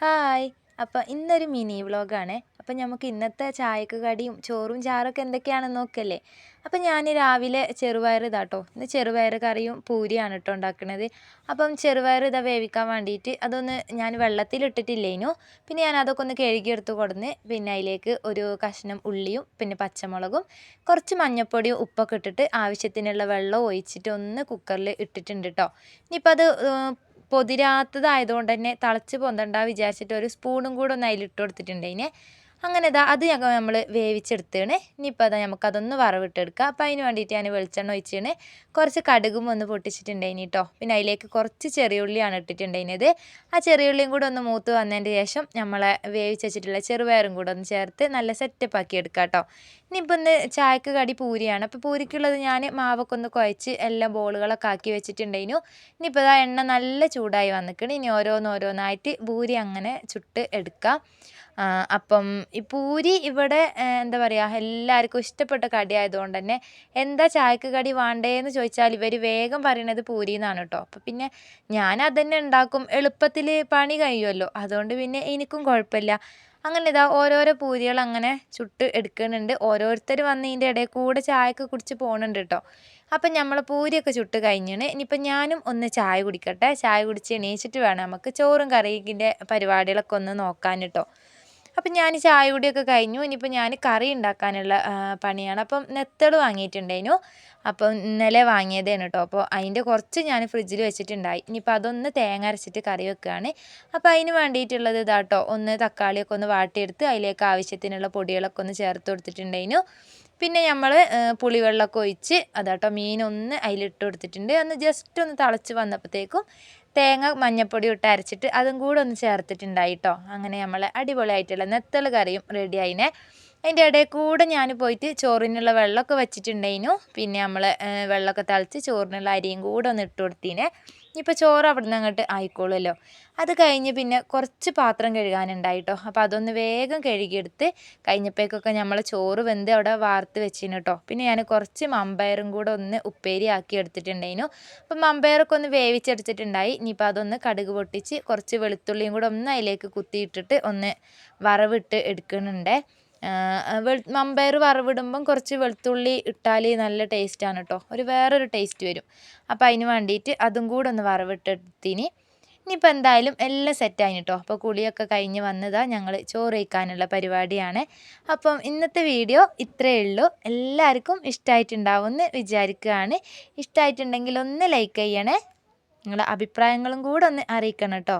Hi. അപ്പോൾ ഇന്നൊരു mini വ്ളോഗാണ് അപ്പോൾ നമുക്ക് ഇന്നത്തെ ചായക്ക് കടിയും ചോറും ചാറൊക്കെ എന്തൊക്കെയാണെന്ന് നോക്കല്ലേ? അപ്പോൾ ഞാൻ രാവിലെ ചെറുപയർ ഇതാട്ടോ ഇന്ന് ചെറുപയർ കറിയും പൂരിയാണ് കേട്ടോ ഉണ്ടാക്കുന്നത് അപ്പം ചെറുപയർ ഇതാ വേവിക്കാൻ വേണ്ടിയിട്ട് അതൊന്ന് ഞാൻ വെള്ളത്തിലിട്ടിട്ടില്ലേനു പിന്നെ ഞാൻ അതൊക്കെ ഒന്ന് കഴുകിയെടുത്ത് കൊടുന്ന് പിന്നെ അതിലേക്ക് ഒരു കഷ്ണം ഉള്ളിയും പിന്നെ പച്ചമുളകും കുറച്ച് മഞ്ഞൾപ്പൊടിയും ഉപ്പൊക്കെ ഇട്ടിട്ട് ആവശ്യത്തിനുള്ള വെള്ളം ഒഴിച്ചിട്ട് ഒന്ന് കുക്കറിൽ ഇട്ടിട്ടുണ്ട് കേട്ടോ ഇനിയിപ്പോൾ അത് പൊതിരാത്തതായതുകൊണ്ട് തന്നെ തിളച്ച് പൊന്തണ്ട വിചാരിച്ചിട്ട് ഒരു സ്പൂണും കൂടെ ഒന്ന് അതിലിട്ട് കൊടുത്തിട്ടുണ്ടതിനെ അങ്ങനെ ഇതാ അത് ഞങ്ങൾ നമ്മൾ വേവിച്ചെടുത്തേണ്. ഇനിയിപ്പോൾ അതാ നമുക്കതൊന്ന് വറവിട്ടെടുക്കുക അപ്പോൾ അതിന് വേണ്ടിയിട്ട് ഞാൻ വെളിച്ചെണ്ണ ഒഴിച്ചാണ്. കുറച്ച് കടുകും ഒന്ന് പൊട്ടിച്ചിട്ടുണ്ടായിനി കേട്ടോ പിന്നെ അതിലേക്ക് കുറച്ച് ചെറിയുള്ളിയാണ് ഇട്ടിട്ടുണ്ടായിരുന്നത് ആ ചെറിയുള്ളിയും കൂടെ ഒന്ന് മൂത്ത് വന്നതിന്റെ ശേഷം നമ്മളെ വേവിച്ച് വെച്ചിട്ടുള്ള ചെറുപയറും കൂടെ ഒന്ന് ചേർത്ത് നല്ല സെറ്റപ്പ് ആക്കി എടുക്കാം കേട്ടോ ഇനിയിപ്പോൾ ഒന്ന് ചായക്ക് കടി പൂരിയാണ്. അപ്പോൾ പൂരിക്കുള്ളത് ഞാൻ മാവൊക്കെ ഒന്ന് കുഴച്ച് എല്ലാം ബോളുകളൊക്കെ ആക്കി വെച്ചിട്ടുണ്ടായിരുന്നു ഇനിയിപ്പോൾ ആ എണ്ണ നല്ല ചൂടായി വന്നിക്കണം. ഇനി ഓരോന്നോരോന്നായിട്ട് പൂരി അങ്ങനെ ചുട്ട് എടുക്കാം. അപ്പം ഈ പൂരി ഇവിടെ എന്താ പറയുക എല്ലാവർക്കും ഇഷ്ടപ്പെട്ട കടി ആയതുകൊണ്ട് തന്നെ എന്താ ചായക്ക് കടി വേണ്ടേന്ന് ചോദിച്ചാൽ ഇവർ വേഗം പറയണത് പൂരി എന്നാണ് കേട്ടോ അപ്പം പിന്നെ ഞാൻ അതന്നെ ഉണ്ടാക്കും. എളുപ്പത്തിൽ പണി കഴിയുമല്ലോ. അതുകൊണ്ട് പിന്നെ എനിക്കും കുഴപ്പമില്ല. അങ്ങനെ ഇതാ ഓരോരോ പൂരികൾ അങ്ങനെ ചുട്ട് എടുക്കുന്നുണ്ട്. ഓരോരുത്തർ വന്ന് ഇതിന്റെ ഇടയിൽ കൂടെ ചായക്ക് കുടിച്ച് പോകുന്നുണ്ട് കേട്ടോ അപ്പം നമ്മൾ പൂരിയൊക്കെ ചുട്ട് കഴിഞ്ഞാണ് ഇനിയിപ്പം ഞാനും ഒന്ന് ചായ കുടിക്കട്ടെ. ചായ കുടിച്ച് എണീച്ചിട്ട് വേണം നമുക്ക് ചോറും കറിയിന്റെ പരിപാടികളൊക്കെ ഒന്ന് നോക്കാൻ കേട്ടോ അപ്പം ഞാൻ ചായ കുടിയൊക്കെ കഴിഞ്ഞു. ഇനിയിപ്പോൾ ഞാൻ കറി ഉണ്ടാക്കാനുള്ള പണിയാണ്. അപ്പം നെത്തൾ വാങ്ങിയിട്ടുണ്ടായിരുന്നു. അപ്പം ഇന്നലെ വാങ്ങിയതാണ് കേട്ടോ അപ്പോൾ അതിന്റെ കുറച്ച് ഞാൻ ഫ്രിഡ്ജിൽ വെച്ചിട്ടുണ്ടായി. ഇനിയിപ്പോൾ അതൊന്ന് തേങ്ങ അരച്ചിട്ട് കറി വെക്കുകയാണ് അപ്പോൾ അതിന് വേണ്ടിയിട്ടുള്ളത് ഇതാട്ടോ ഒന്ന് തക്കാളിയൊക്കെ ഒന്ന് വാട്ടിയെടുത്ത് അതിലേക്ക് ആവശ്യത്തിനുള്ള പൊടികളൊക്കെ ഒന്ന് ചേർത്ത് കൊടുത്തിട്ടുണ്ടായിരുന്നു. പിന്നെ നമ്മൾ പുളിവെള്ളമൊക്കെ ഒഴിച്ച് അതാട്ടോ മീനൊന്ന് അതിലിട്ട് കൊടുത്തിട്ടുണ്ട്. ഒന്ന് ജസ്റ്റ് ഒന്ന് തിളച്ച് വന്നപ്പോഴത്തേക്കും തേങ്ങ മഞ്ഞൾപ്പൊടി ഇട്ട് അരച്ചിട്ട് അതും കൂടെ ഒന്ന് ചേർത്തിട്ടുണ്ടായി കേട്ടോ അങ്ങനെ നമ്മൾ അടിപൊളിയായിട്ടുള്ള നെത്തൽ കറിയും റെഡി ആയിനെ. അതിന്റെ ഇടയിൽ കൂടെ ഞാൻ പോയിട്ട് ചോറിനുള്ള വെള്ളമൊക്കെ വെച്ചിട്ടുണ്ടായിരുന്നു. പിന്നെ നമ്മൾ വെള്ളമൊക്കെ തിളച്ച് ചോറിനുള്ള അരിയും കൂടെ ഒന്ന് ഇട്ട് കൊടുത്തീനെ. ഇപ്പോൾ ചോറ് അവിടെ നിന്ന് അങ്ങോട്ട് ആയിക്കോളുമല്ലോ. അത് കഴിഞ്ഞ് പിന്നെ കുറച്ച് പാത്രം കഴുകാനുണ്ടായിട്ടോ. അപ്പോൾ അതൊന്ന് വേഗം കഴുകിയെടുത്ത് കഴിഞ്ഞപ്പോഴേക്കൊക്കെ നമ്മൾ ചോറ് വെന്ത് അവിടെ വാർത്ത് വെച്ചിന് കേട്ടോ പിന്നെ ഞാൻ കുറച്ച് മമ്പയറും കൂടെ ഒന്ന് ഉപ്പേരി ആക്കി എടുത്തിട്ടുണ്ടായിരുന്നു. അപ്പോൾ മമ്പയറൊക്കെ ഒന്ന് വേവിച്ചെടുത്തിട്ടുണ്ടായി. ഇനിയിപ്പോൾ അതൊന്ന് കടുക് പൊട്ടിച്ച് കുറച്ച് വെളുത്തുള്ളിയും കൂടെ ഒന്ന് അതിലേക്ക് കുത്തിയിട്ടിട്ട് ഒന്ന് വറവിട്ട് എടുക്കുന്നുണ്ട്. മമ്പയർ വറവിടുമ്പം കുറച്ച് വെളുത്തുള്ളി ഇട്ടാൽ നല്ല ടേസ്റ്റാണ് കേട്ടോ ഒരു വേറൊരു ടേസ്റ്റ് വരും. അപ്പോൾ അതിന് വേണ്ടിയിട്ട് അതും കൂടെ ഒന്ന് വറവിട്ടെടുത്തിന്. ഇനിയിപ്പോൾ എന്തായാലും എല്ലാം സെറ്റായി കേട്ടോ അപ്പോൾ കുളിയൊക്കെ കഴിഞ്ഞ് വന്നതാ ഞങ്ങൾ ചോറ് വയ്ക്കാനുള്ള പരിപാടിയാണ്. അപ്പം ഇന്നത്തെ വീഡിയോ ഇത്രയേ ഉള്ളൂ. എല്ലാവർക്കും ഇഷ്ടമായിട്ടുണ്ടാവുമെന്ന് വിചാരിക്കുകയാണ്. ഇഷ്ടമായിട്ടുണ്ടെങ്കിൽ ഒന്ന് ലൈക്ക് ചെയ്യണേ. നിങ്ങളുടെ അഭിപ്രായങ്ങളും കൂടെ ഒന്ന് അറിയിക്കണം കേട്ടോ